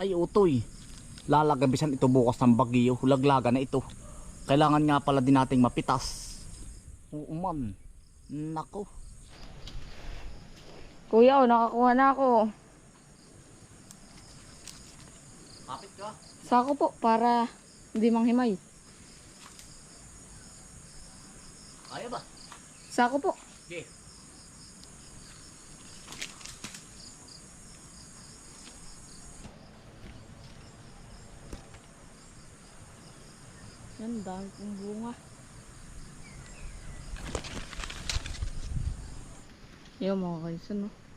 Ay utoy. Lalagabisan ito bukas ng bagyo. Laglaga na ito. Kailangan nga pala din nating mapitas. Oo man. Nako. Kuya, oh, nakakuha na ako. Kapit ka. Sako po para hindi manghimay. Kaya ba? Sako po. Okay. Yan, dami pong bunga. Yan mga kaisan, no?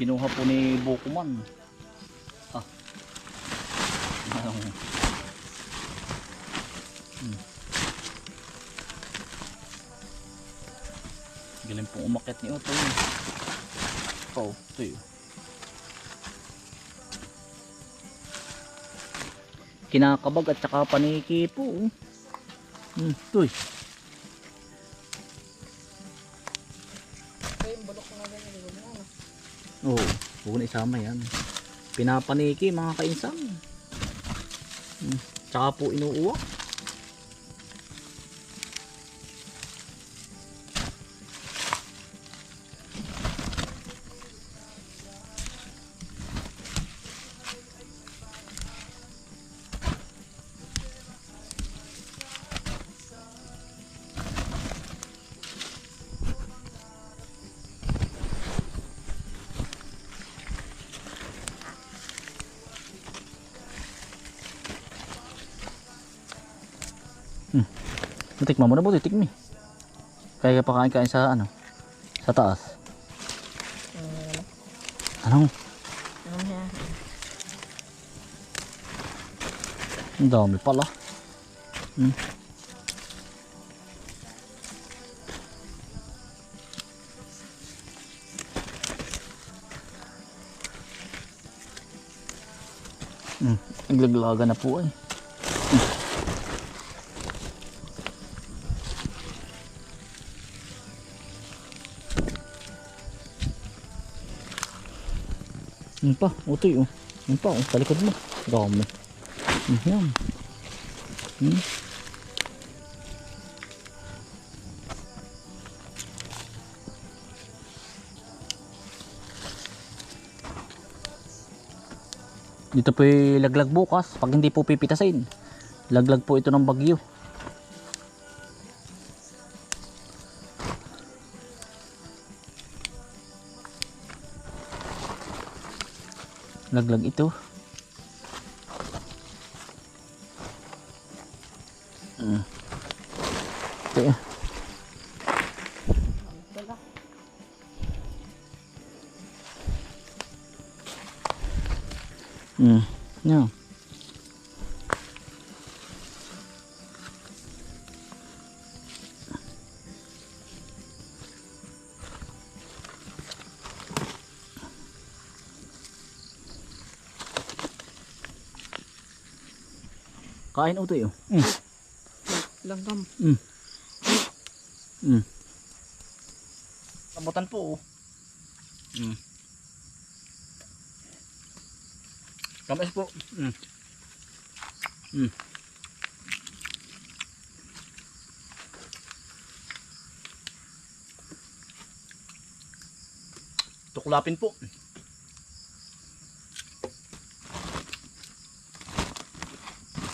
Kinuha po ni Bukuman. Ah. Hmm. Galing pong umakit ni Otoy. Oh, ito yun. Kinakabag at saka paniki po. oh. Hmm, ito eh. Isama yan. Pinapaniki mga kainsan. Hmm. Tsaka po inuuwa. Tikman mo na po, tikmi. Kaya ka pa kain kain sa ano? Sa taas. Ano? Ano yan? Ang dami pala. Hmm. Hmm. Naglaglaga na po ay. Yun pa, utoy oh. Yun pa oh, sa mo. Dami. Yan. Hmm. Dito po laglag bukas. Pag hindi po pipitasin. Laglag po ito ng bagyo. Laglag ito. Kain utoy oh. Mm. Langgam. Mm. Mm. Kabutan po oh. Mm. Kamas po. Mm. Mm. Tuklapin po.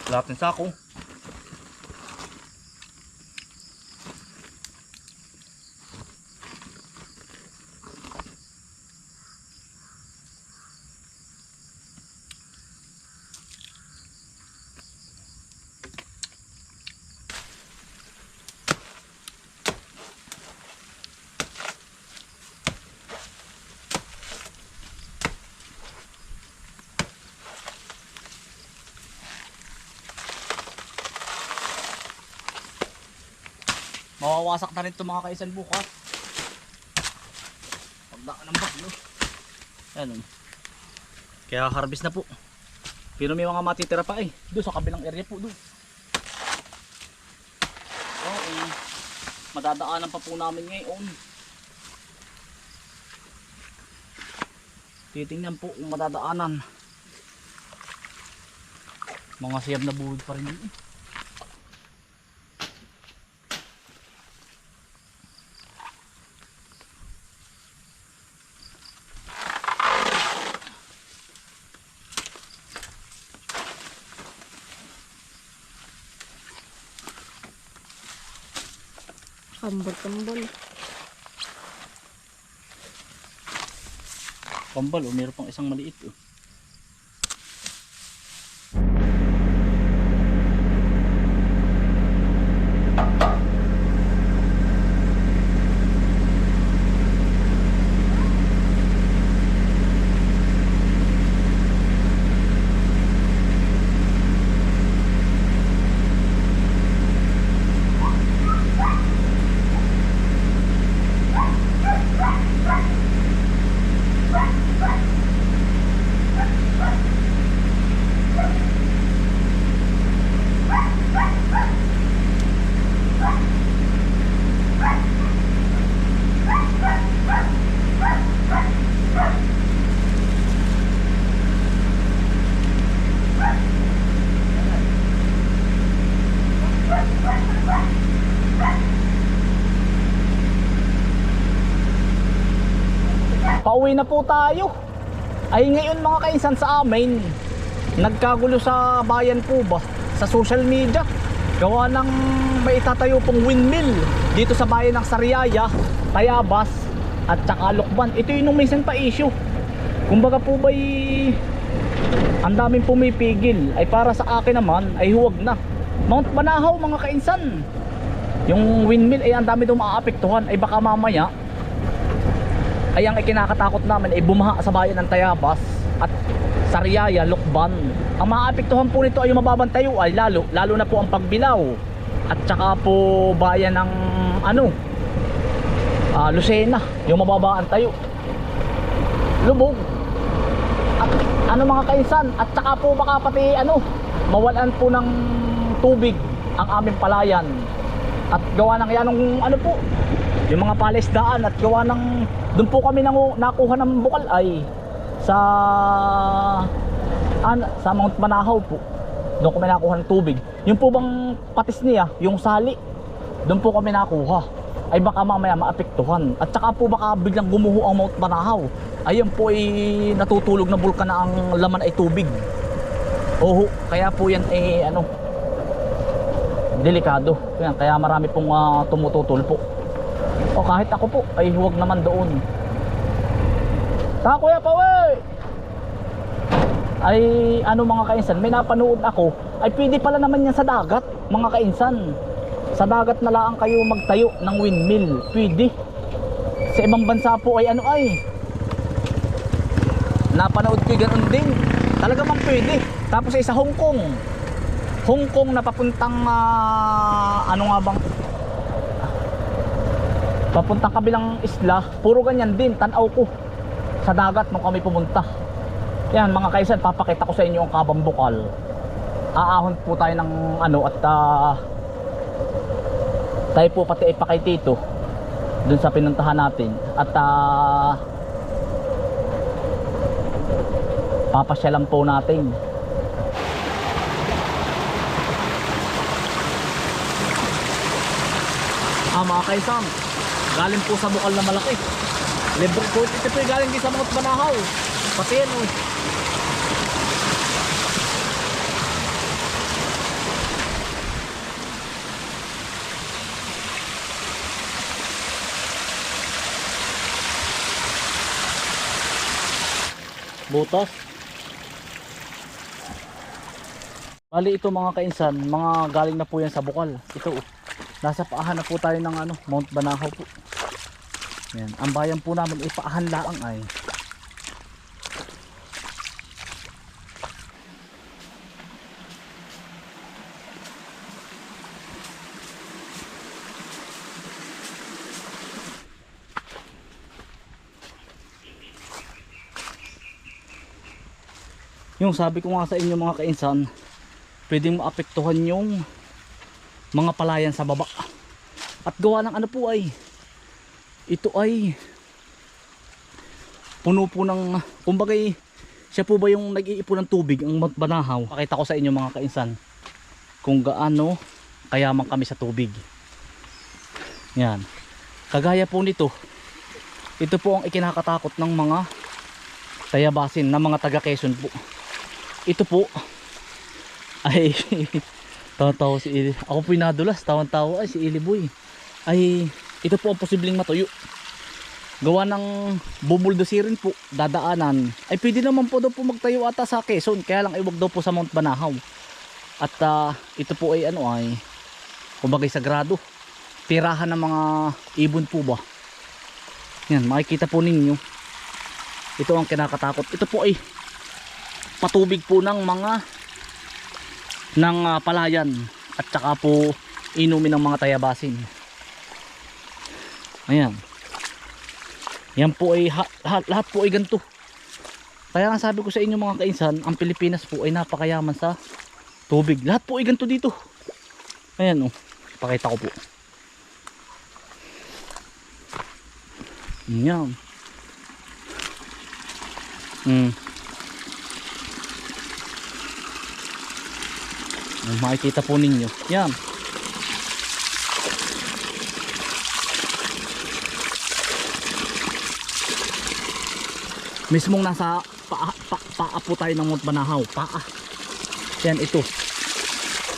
Lahat ng sako. Mawawasak na rin ito mga kaisan bukas. Pagdaan ng bagyo. Ayan. oh. Kaya harvest na po. Pero may mga matitira pa eh. Doon sa kabilang area po doon. Okay. Madadaanan pa po namin ngayon. Titingnan po kung madadaanan. Mga siyab na buhod pa rin yun. eh. Kambal-kambal. Pambal, oh, meron pang isang maliit. Oh. Pauwi na po tayo. Ay ngayon mga kainsan sa amin, nagkagulo sa bayan po ba? Sa social media. Gawa ng may itatayo pong windmill dito sa bayan ng Sariaya, Tayabas at saka Lokban. Ito yung nung pa issue. Kumbaga po ba'y ang daming pumipigil ay para sa akin naman ay huwag na. Mount Banahaw mga kainsan. Yung windmill ay ang dami daw maaapektuhan ay baka mamaya ay ang ikinakatakot namin ay bumaha sa bayan ng Tayabas at Sariaya, Lokban. Ang maapektuhan po nito ay yung mababang tayo ay lalo, lalo na po ang pagbilaw at saka po bayan ng ano ah, Lucena, yung mababaan tayo. Lubog. At ano mga kainsan, at saka po baka pati ano, mawalan po ng tubig ang aming palayan. At gawa ng yan ano po, yung mga palesdaan at gawa ng doon po kami nangu, nakuha ng bukal ay sa an, sa Mount Manahaw po. Doon kami nakuha ng tubig. Yung po bang patis niya yung sali doon po kami nakuha. Ay baka mamaya maapektuhan. At saka po baka biglang gumuho ang Mount Manahaw. Ayun po ay natutulog na bulkan na ang laman ay tubig. Oho kaya po yan eh ano delikado. Yan, kaya marami pong ah, tumututol po o kahit ako po ay huwag naman doon. Ta kuya pa we. Ay ano mga kainsan, may napanood ako. Ay pwede pala naman yan sa dagat, mga kainsan. Sa dagat na lang kayo magtayo ng windmill. Pwede. Sa ibang bansa po ay ano ay. Napanood ko ganun din. Talaga bang pwede. Tapos ay sa Hong Kong. Hong Kong na papuntang ah, ano nga bang papuntang kabilang isla, puro ganyan din, tanaw ko sa dagat nung kami pumunta. Yan mga kaisan, papakita ko sa inyo ang kabang bukal. Aahon po tayo ng ano at ah, tayo po pati ipakay tito dun sa pinuntahan natin at ah, papasyalan po natin. Ah mga kaisan, galing po sa bukal na malaki. Libre po ito po galing din sa mga banahaw pati yan o oh. butas. Bali ito mga kainsan mga galing na po yan sa bukal. Ito oh. Nasa paahan na po tayo ng ano, Mount Banahaw po. Yan. Ang bayan po namin ipaahan laang ay. Yung sabi ko nga sa inyo mga kainsan, pwedeng maapektuhan yung mga palayan sa baba. At gawa ng ano po ay, ito ay puno po ng, kumbagay, siya po ba yung nag-iipon ng tubig, ang Banahaw? Pakita ko sa inyo mga kainsan, kung gaano kayaman kami sa tubig. Yan. Kagaya po nito, ito po ang ikinakatakot ng mga tayabasin ng mga taga Quezon po. Ito po ay tawa-tawa si Ili. Ako po nadulas, tawan-tawa ay si Ili Boy. Ay ito po ang posibleng matuyo. Gawa ng bubuldosirin po, dadaanan. Ay pwede naman po daw po magtayo ata sa Quezon, kaya lang iwag daw po sa Mount Banahaw. At ah, ito po ay ano ay kumbagay sagrado. Tirahan ng mga ibon po ba. Yan, makikita po ninyo. Ito ang kinakatakot. Ito po ay patubig po ng mga ng ah, palayan at saka po inumin ng mga tayabasin. Ayan. Yan po ay ha, lahat, lahat po ay ganito. Kaya nga sabi ko sa inyo mga kainsan ang Pilipinas po ay napakayaman sa tubig. Lahat po ay ganito dito. Ayan o pakita ko po. Yan mm. Yung makikita po ninyo. Yan. Mismong nasa paa, pa, paa po tayo ng Mount Banahaw. Paa. Yan ito.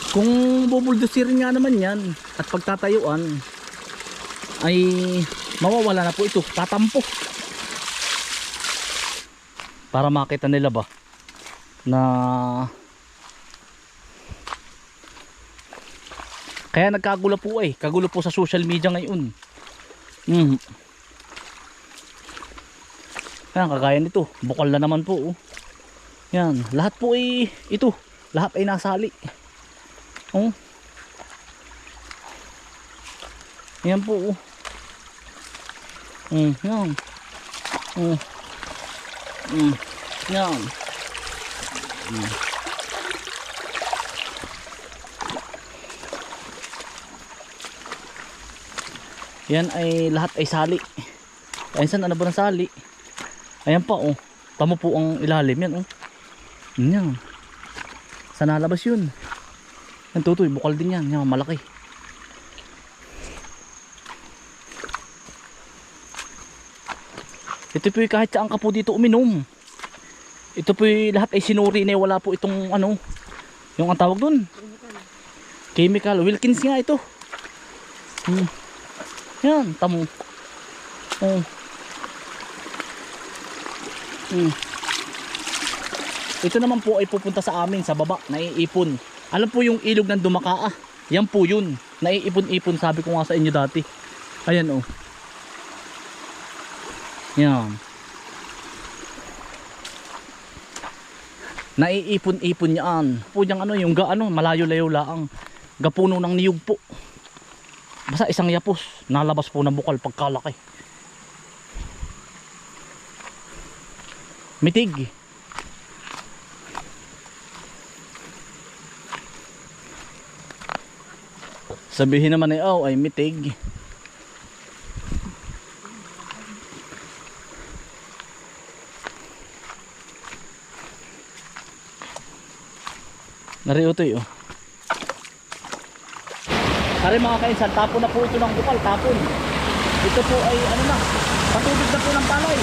Kung bubuldusirin nga naman yan at pagtatayuan ay mawawala na po ito. Tatampo. Para makita nila ba na Kaya nagkagulo po eh. Kagulo po sa social media ngayon. Mm. Yan, kagaya nito. Bukal na naman po. Oh. Yan, lahat po ay ito. Lahat ay nasali. Oh. Yan po. Oh. Mm, yan. Oh. Mm, yan. Mm. Yan ay lahat ay sali. Ayun ano ba ng sali? Ayan pa oh. Tamo po ang ilalim yan oh. Yan. Sa nalabas yun. Yan tutoy, bukal din yan. Yan, malaki. Ito po kahit saan ka po dito uminom. Ito po lahat ay sinuri na wala po itong ano. Yung ang tawag dun. Chemical. Wilkins nga ito. Hmm. Yan, tamo. Oh. Hmm. Ito naman po ay pupunta sa amin sa baba, naiipon. Alam po yung ilog ng Dumakaa. Yan po yun. Naiipon-ipon sabi ko nga sa inyo dati. Ayan oh. Yan. Naiipon-ipon yan. Po yung ano, yung ga, ano, malayo-layo laang. Gapuno ng niyog po. Basta isang yapos, nalabas po ng bukal pagkalaki. Mitig. Sabihin naman ay oh, ay mitig. Nariyo to oh. Kari mga kainsan, tapon na po ito ng bukal, tapon. Ito po ay ano na, patubig na po ng palay.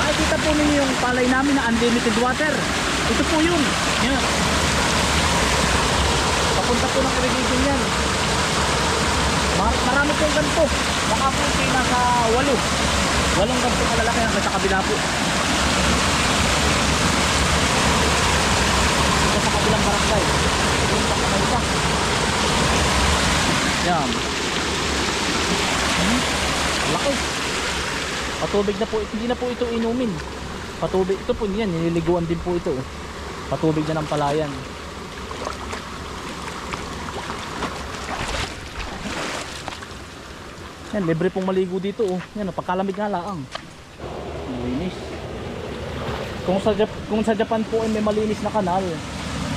Makikita po ninyo yung palay namin na unlimited water. Ito po yun. Yan. Yeah. Papunta po ng irrigation yan. Mar marami po yung ganito. Baka po kayo nasa walo. Walong ganito kalalaki hanggang sa kabila po. Ito sa kabilang barangay. Ito sa kabilang barangay. Yan. Hmm. Laki. Patubig na po. Hindi na po ito inumin. Patubig. Ito po yan. Nililiguan din po ito. Patubig na ng palayan. Yan. Libre pong maligo dito. Oh. Yan. Napakalamig na laang. Malinis. Kung sa, Jap kung sa Japan po ay may malinis na kanal.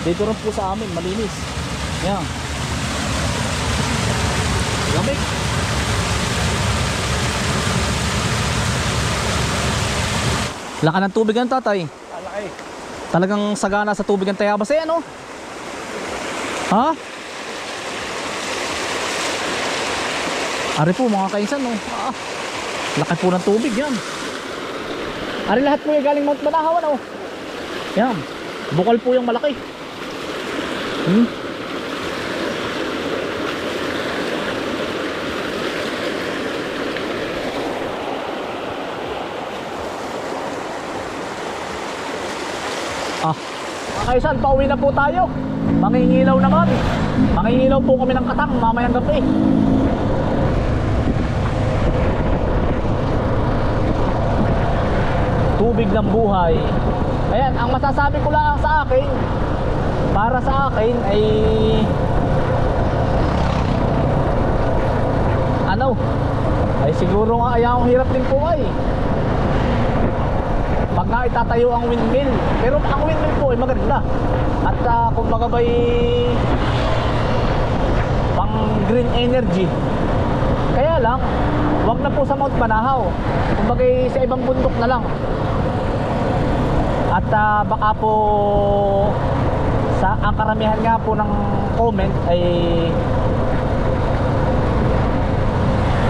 Dito rin po sa amin. Malinis. Yan. Lamig. Laka ng tubig ang tatay. Alaki. Talagang sagana sa tubig ang tayabas eh ano? Ha? Ari po mga kainsan no. Ah, laki po ng tubig yan. Ari lahat po yung galing Mount Banahaw ano. Yan. Bukal po yung malaki. Hmm? Kaisan, pauwi na po tayo. Mangingilaw naman. Mangingilaw po kami ng katang mamayang gabi. Tubig ng buhay. Ayan, ang masasabi ko lang sa akin, para sa akin ay ano, ay siguro nga ay ang hirap din po ay pag nga itatayo ang windmill. Pero ang windmill po ay maganda. At uh, kumbaga ba'y pang green energy. Kaya lang, wag na po sa Mount Banahaw. Kumbaga sa ibang bundok na lang. At ah, baka po sa ang karamihan nga po ng comment ay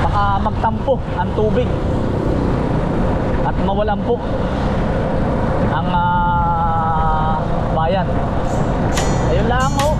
baka magtampo ang tubig at mawalan po ang ah, bayan. Ayun lang oh